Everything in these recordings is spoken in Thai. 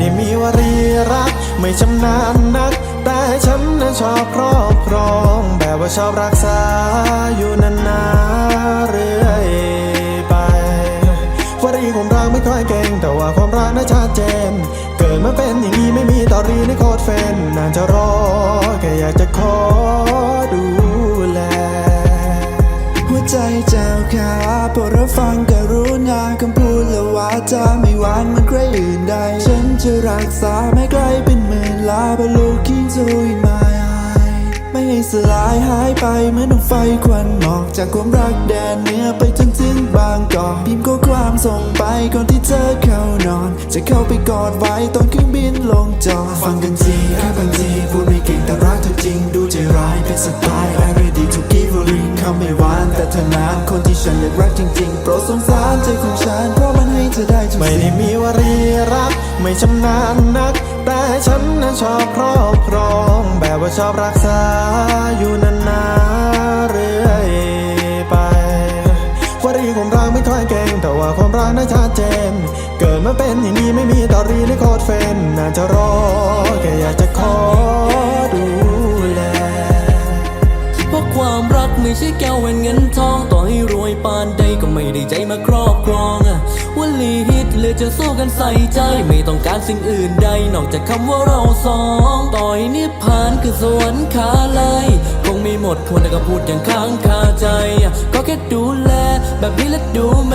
ไม่ได้มีวรีรัก ไม่ชำนาญนัก แต่ฉันนั้นชอบครอบครอง แบบว่าชอบรักษาอยู่นานๆเรื่อยไปวรีผมรักไม่ค่อยเก่ง แต่ว่าความรักน่าชัดเจน เกิดมาเป็นอย่างนี้ไม่มีตอรีในโคตรเฟนนานจะรอแค่อยากจะขอ ใจเจ้าขาโปรดรับฟังกรุณาคำพูดและวาจาไม่หวานเหมันใครอื่นใด ฉันจะรักษาไม่ไกลเป็นหมื่นลาบ looking to in my eye ไม่ให้สลายหายไปเหมือนดวงไฟควันหมอกจากความรักแดนเหนือไปจนถึงบางกอกพิมพ์ข้อความส่งไปก่อนที่เธอเข้านอน จะเข้าไปกอดไว้ตอนเครื่องบินลงจอดฟังกัน หวานาคนที่ฉันอยากรักจริงๆ โปรดสงสารใจของฉัน เพราะมันให้เธอได้ทุกไม่สิ่ได้มีวรีรัก ไม่ชำนาญนัก แต่ฉันนั้นชอบครอบครอง แบบว่าชอบรักษาอยู่นานๆเรื่อยไปวรีผมรักไม่ค่อยเก่ง แต่ว่าความรักน่าชัดเจน เกิดมาเป็นอย่างนี้ไม่มีตอรีในโคตรเฟนน่าจะรอแค่อยากจะขอดู ความรักไม่ใช่แก้วแหวนเงินทอง ต่อให้รวยปานใดก็ไม่ได้ใจมาครอบครองวลีฮิตเลยจะสู้กันใส่ใจ ไม่ต้องการสิ่งอื่นใด นอกจากคำว่าเราสอง ต่อยนิพพานคือสวรรค์ขาเลยคงไม่หมดควรแต่ก็พูดอย่างค้างคาใจ ก็แค่ดูแลแบบนี้และดูแม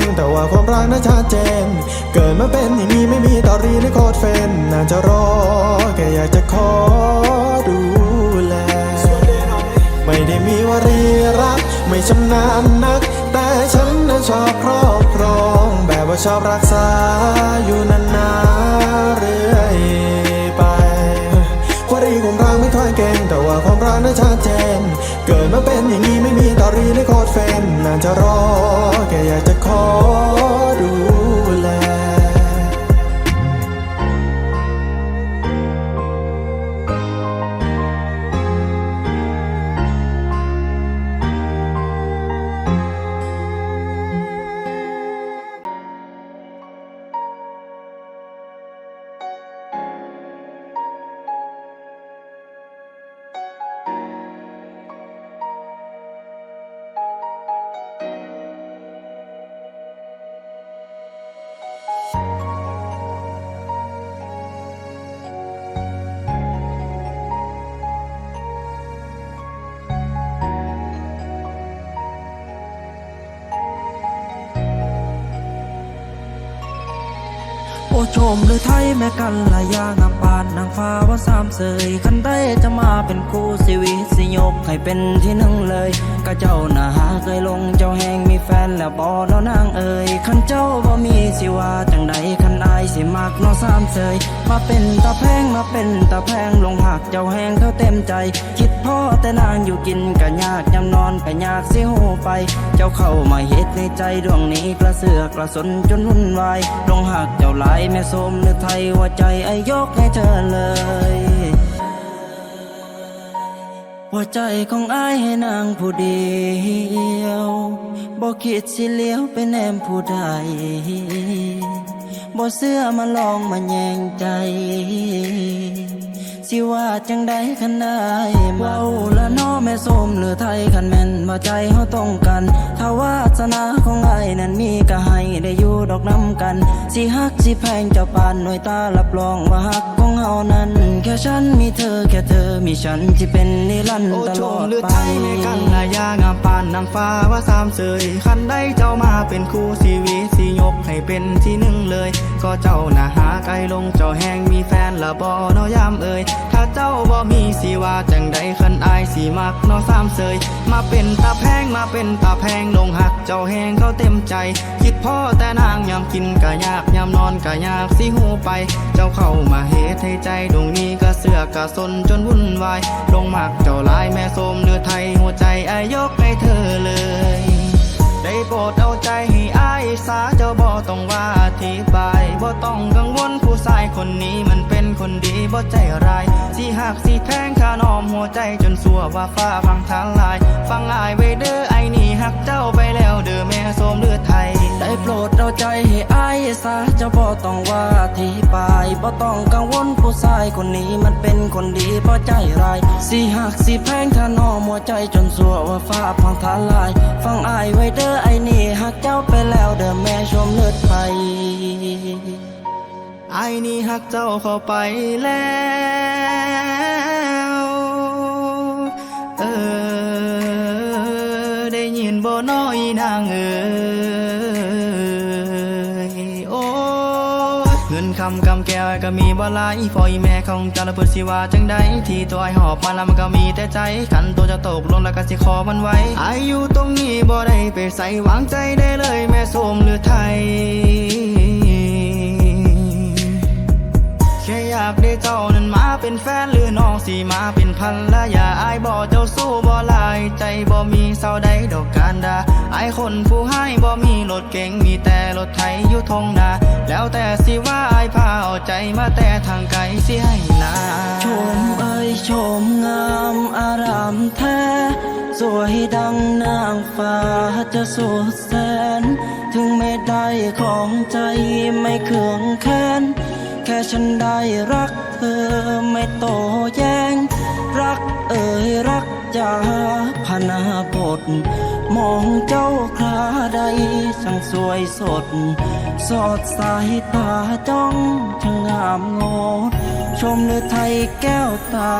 แต่ ว่าความรักน่าชัดเจน เกิดมาเป็นอย่างนี้ไม่มีตอรีในโคตรเฟนน่าจะรอแค่อยากจะขอดูแล ไม่ได้มีวารีรัก ไม่ชำนาญนัก แต่ฉันนั้นชอบครอบครอง แบบว่าชอบรักษาอยู่นานๆเรื่อย แต่ว่าความรักน่าชัดเจน เกิดมาเป็นอย่างนี้ไม่มีตอรีในโคตรเฟนน่าจะรอแค่อยากจะขอดู ชมหรือไทยแม่กันลายยางามปานนางฟ้าว่าสามเสยคันได้จะมาเป็นคู่สีวิสิยกให้เป็นที่หนึ่งเลยก็เจ้าน่าหาเคยลงเจ้าแหงมีแฟนแล้วบอเนาะนางเอ่ยคันเจ้าบ่มีสิว่าจังใดายสิมักนาะสามเสยมาเป็นตาแพงมาเป็นตาแพงลงหักเจ้าแหงเท่าเต็มใจ คิดพ่อแต่นางอยู่กินก็ยากยำนอนก็ยากสิหูไป เจ้าเข้ามาเฮ็ดในใจดวงนี้กระเสือกกระสนจนวุ่นวายลงหักเจ้าหลายแม่สมเนื้อไทยว่าใจไอยกให้เธอเลยหัวใจของอ้ายให้นางผู้เดียวบ่คิดสิเลี้ยวไปแนมผู้ใด บ่เสื้อมาลองมาแยงใจ สิว่าจังไดคันได้เว้าละน้อแม่ส้มหรือไทยคันแม่นมาใจเฮาต้องกัน ถ้าวาสนาของไอ้นั้นมีก็ให้ได้อยู่ดอกน้ำกัน สิฮักสิแพงเจ้าปานหน่วยตารับรองว่าฮัก เฮานั้น แค่ฉันมีเธอแค่เธอมีฉันที่เป็นนิรันดโอ้ร์ตชลอมดหรือไปไทยในกันหลายอย่างงามปานนางฟ้าว่าสามเสยคันได้เจ้ามาเป็นคู่ชีวิตสิยกให้เป็นที่หนึ่งเลย ก็เจ้าน่ะหาไกลลงเจ้าแหงมีแฟนละบ่เนอยามเอ่ย จังใดคันอายสีมักเนอสามเสยมาเป็นตาแพงมาเป็นตาแพงลงหักเจ้าแหงเขาเต็มใจ คิดพ่อแต่นางยามกินกะยากยามนอนกะยากสิหูไป เจ้าเข้ามาเหตุให้ใจดวงนี้ก็เสือกะสนจนวุ่นวายลงมักเจ้าลายแม่สมเลือไทยหัวใจอายยกให้เธอเลย ได้โปรดเอาใจให้อายสาเจ้าบ่ต้องว่าอธิบายบ่ต้องกังวลผู้ชายคนนี้มันเป็นคนดีบ่ใจร้ายสิหักสิแทงขานอมหัวใจจนสัวว่าฟ้าฟังทางลาย ฟังอายไว้เด้อไอ้นี่หักเจ้าไปแล้วเด้อแม่ส้มเลือไทย ได้โปรดเอาใจให้อายซะเจะบ่ต้องว่าอธิบายบ่ต้องกังวลผู้ชายคนนี้มันเป็นคนดีบ่ใจร้ายสิหักสิแพงถ้านอมัวใจจนสัวว่าฟ้าพังทลาย ฟังอายไว้เด้อไอ้นี่หักเจ้าไปแล้วเด้อแม่ชมเลือดไทยไอ้นี่หักเจ้าเข้าไปแล้วเออได้ยินบ่น้อยนางเอ๋ย คำกำแก้วก็มีบ่หลายพออีแม่ของเจ้าละเพิ่นสิว่าจังใดที่ตัวไอหอบมาแล้วมันก็มีแต่ใจขันตัวจะตกลงแล้วก็สิขอมันไว้อายุตรงนี้บ่ได้ไปใส่วางใจได้เลยแม่สมหรือไทยากได้เจ้านั้นมาเป็นแฟนหรือน้องสีมาเป็นพันละอย่าอายบ่เจ้าสู้บ่ลาย ใจบ่มีเศร้าใดดอกการดาไอายคนผู้ให้บ่มีรถเก๋งมีแต่รถไถอยู่ทงนาแล้วแต่สิว่าอายพาเอาใจมาแต่ทางไกลสิให้นาชมเอ้ยชมงามอารามแท้สวยดังนางฟ้าจะสุดแสน ถึงไม่ได้ของใจไม่เคืองแค้น ค่ฉันได้รักเธอไม่โตแย้ง รักเอ่ยรักจาพนาบท มองเจ้าคราใดช่างสวยสด สอดสายตาจ้องช่างงามงดชมเลือไทยแก้วตา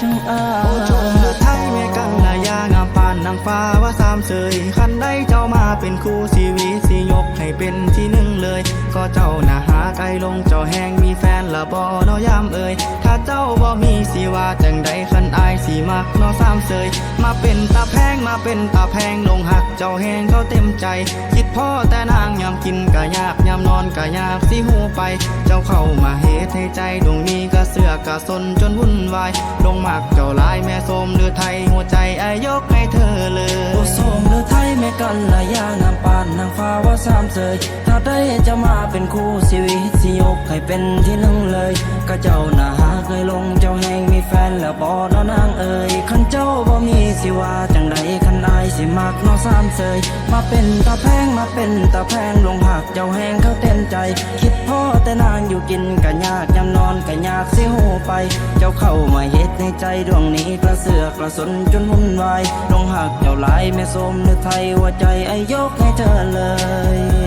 ช่างอาโอ้ชมเลือไทยแม่กังนายางามปานนางฟ้าว่าสามเสยคันได้เจ้ามาเป็นคู่ชีวิตสิยกให้เป็นที่หนึ่งเลยก็เจ้าน่ะหาไกลลงเจ้าแหงมีแฟนละบ่เนอยามเอ่ยถ้าเจ้าบ่มีสิว่าจังใดคันอายสิมักเนอสามเสยมาเป็นตาแพงมาเป็นตาแพงลงหักเจ้าแหงเขาเต็มใจ คิดพ่อแต่นางยามกินกะยากยามนอนกะยากสิหูไป เจ้าเข้ามาเหตุให้ใจดวงนี้ก็เสือกกะสนจนวุ่นวายลงมักเจ้าลายแม่สมเลือไทยหัวใจอายยกให้เธอเลยโอ้สมเลือไทยแม่กันละยางามปานนางฟ้าว่าสามเสยาได้จะมาเป็นคู่ชีวิตสิยกให้เป็นที่หนึ่งเลย ก็เจ้าน่าหาเคยลงเจ้าแหงมีแฟนแล้วบ่เนอนางเอ่ยคันเจ้าบ่มีสิว่าจังใดคันอายสิมักเนอสามเสยมาเป็นตาแพงมาเป็นตาแพงลงหักเจ้าแหงเขาเต้นใจ คิดพ่อแต่นางอยู่กินกะยากยำนอนกะยากสิหูไป เจ้าเข้ามาเฮ็ดในใจดวงนี้กระเสือกกระสนจนวุ่นวายลงหักเจ้าหลายแม่สมนึกไทยหัวใจไอ้ยกให้เธอเลย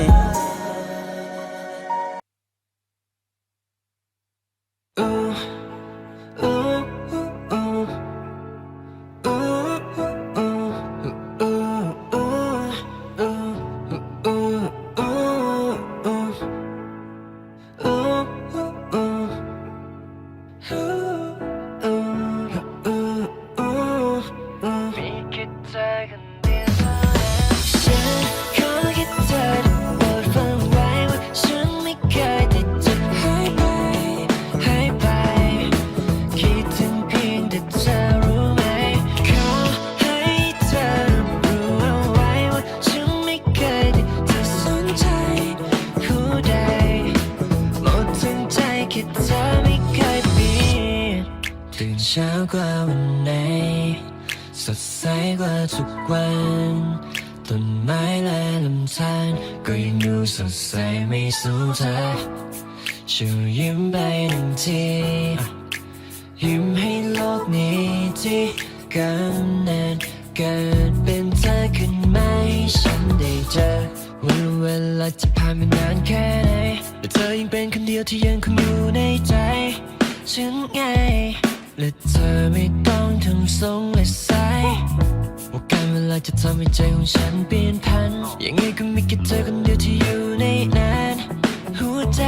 สไม่สู้เธอช่วยยิ้มไปหนึ่งทียิ้มให้โลกนี้ที่กำเนิดเกิดเป็นเธอขึ้นมาให้ฉันได้เจอวันเวลาจะผ่านมานานแค่ไหนแต่เธอยังเป็นคนเดียวที่ยังคงอยู่ในใจฉันไงและเธอไม่ต้องทำทรงและสาย่การเวลาจะทำให้ใจของฉันเปลี่ยนพัน ยังไงก็มีแค่เธอคนเดียวที่อยู่ในนั้นหัวใจ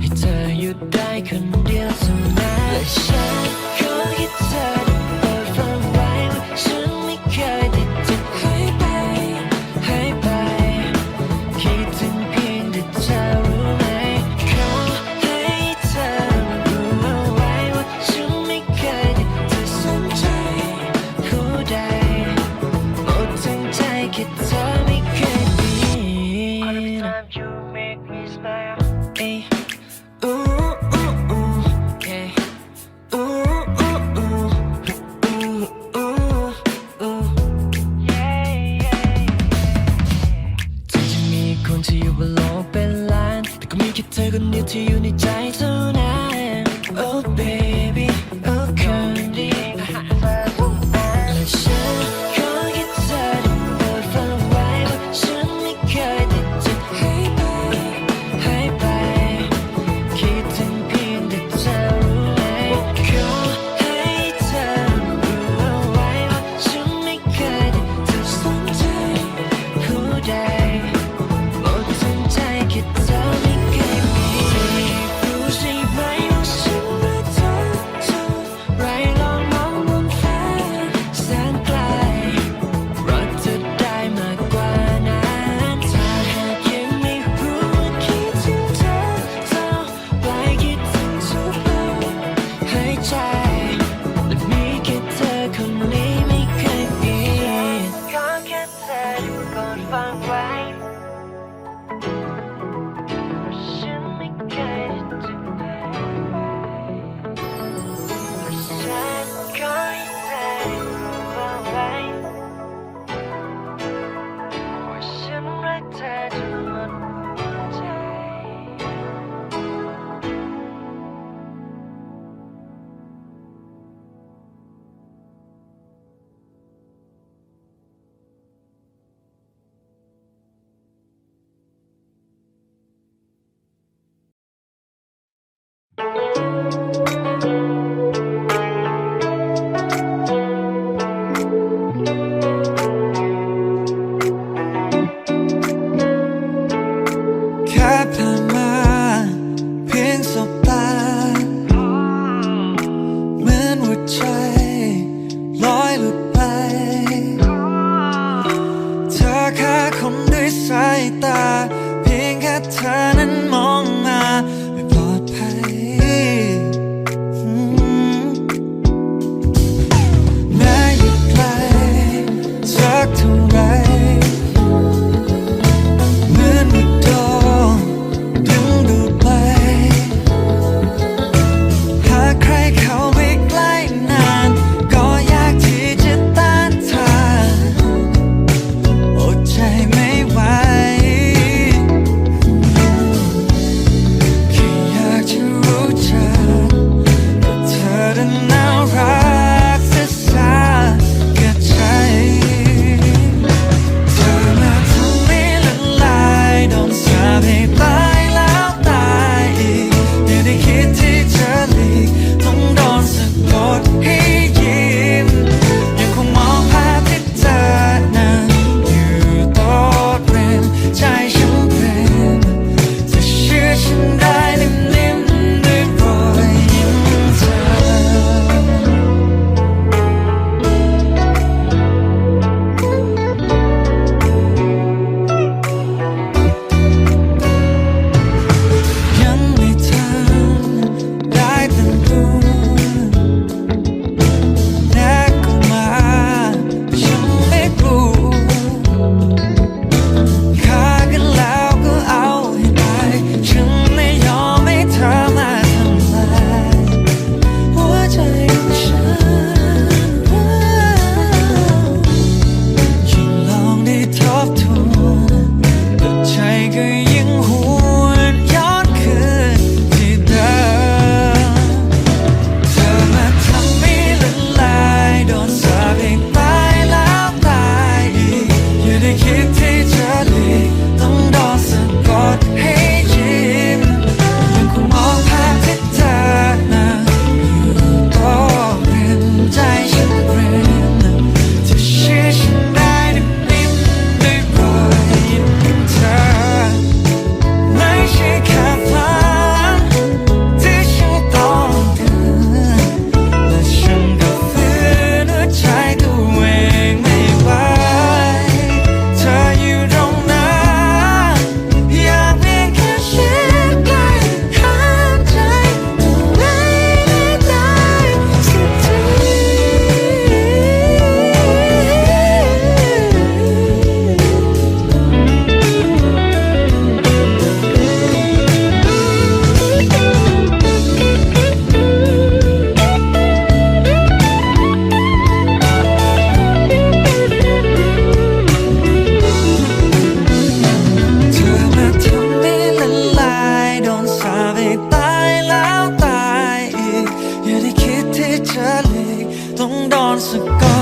ให้เธอหยุดได้คนเดียวเท่านั้นและฉันขอให้เธอ ที่อยู่บนโลกเป็นล้านแต่ก็มีแค่เธอคนเดียวที่อยู่ในใจเท่านั้น dance again.